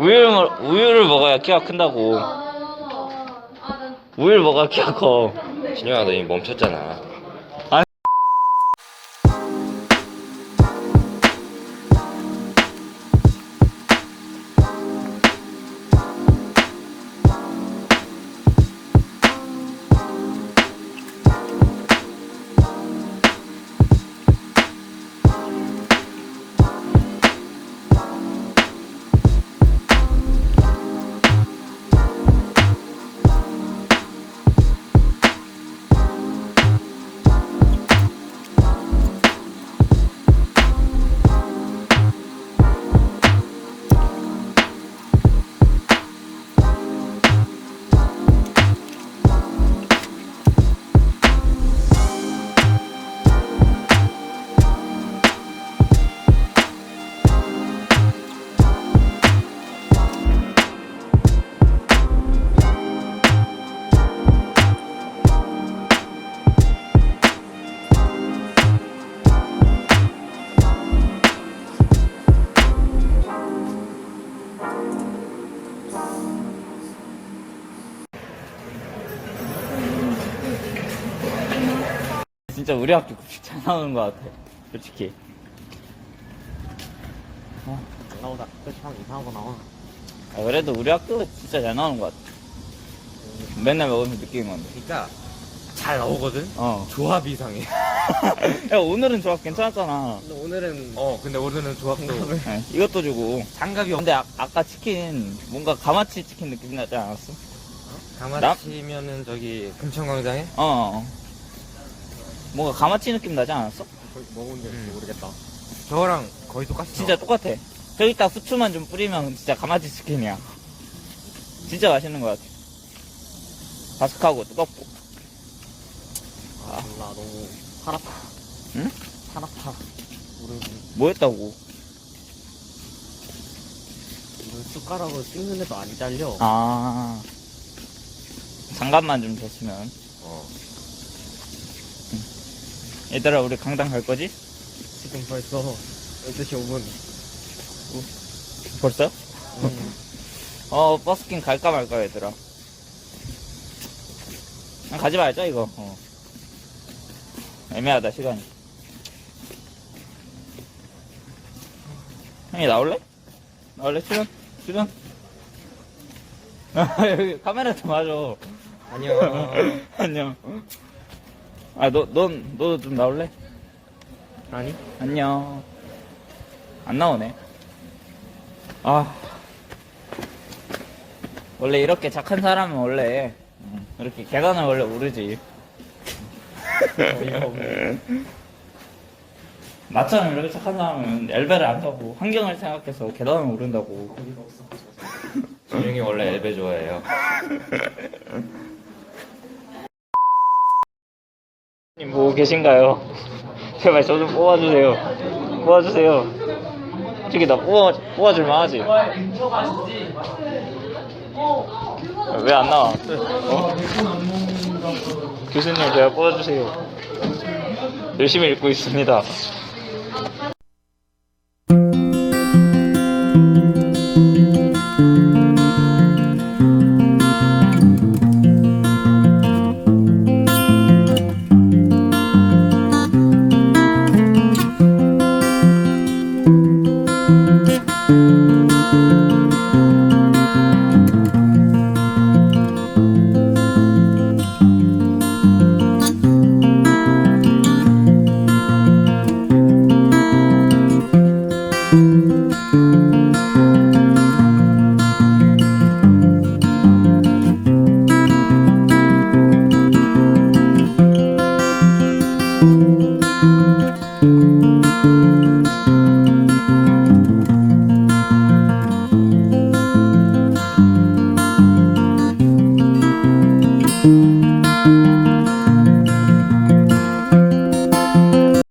우유를, 먹- 우유를 먹어야 키가 큰다고. 우유를 먹어야 키가 커. 진영아 너 이미 멈췄잖아 진짜 우리 학교 급식 잘 나오는 것 같아. 솔직히. 안 나오다 끝이 한 이상한 거 나오나 아, 그래도 우리 학교 진짜 잘 나오는 것 같아. 맨날 먹으면서 느끼는 건데. 그니까 잘 나오거든? 어. 조합 이상해 야, 오늘은 조합 괜찮았잖아. 근데 오늘은 어 근데 오늘은 조합도 네, 이것도 주고. 장갑이 없 근데 아, 아까 치킨, 뭔가 가마치 치킨 느낌 나지 않았어? 가마치면은 저기 금천광장에? 어. 뭔가 가마치 느낌 나지 않았어? 먹은 줄 음. 모르겠다 저거랑 거의 똑같이 진짜 똑같아. 저기다 후추만 좀 뿌리면 진짜 가마치 치킨이야. 진짜 맛있는 것 같아. 바삭하고 뜨겁고. 아 몰라 너무 팔 아파 응? 팔 아파 무릎이 뭐 했다고? 이건 숟가락으로 찍는데도 안 잘려 아. 장갑만 좀 줬으면. 어 얘들아, 우리 강당 갈 거지? 지금 벌써 12시 5분 벌써? 음, 어, 버스킹 갈까 말까, 얘들아. 그냥 가지 말자, 이거. 어. 애매하다, 시간이. 형이 나올래? 나올래? 출연? 출연? 여기 카메라 좀 와줘. 안녕 안녕. 아, 너, 넌, 너도 좀 나올래? 아니 안녕. 안 나오네. 아. 원래 이렇게 착한 사람은 원래, 음, 이렇게 계단을 원래 오르지. 어이가 없네 나처럼 이렇게 착한 사람은 엘베를 안 타고 환경을 생각해서 계단을 오른다고. 어이가 없어 진영이 원래 엘베 좋아해요 님 보고 계신가요? 제발 저 좀 뽑아주세요. 뽑아주세요. 저기 나 뽑아, 뽑아줄 만 하지? 왜 안 나와? 어? 교수님 제가 뽑아주세요. 열심히 읽고 있습니다.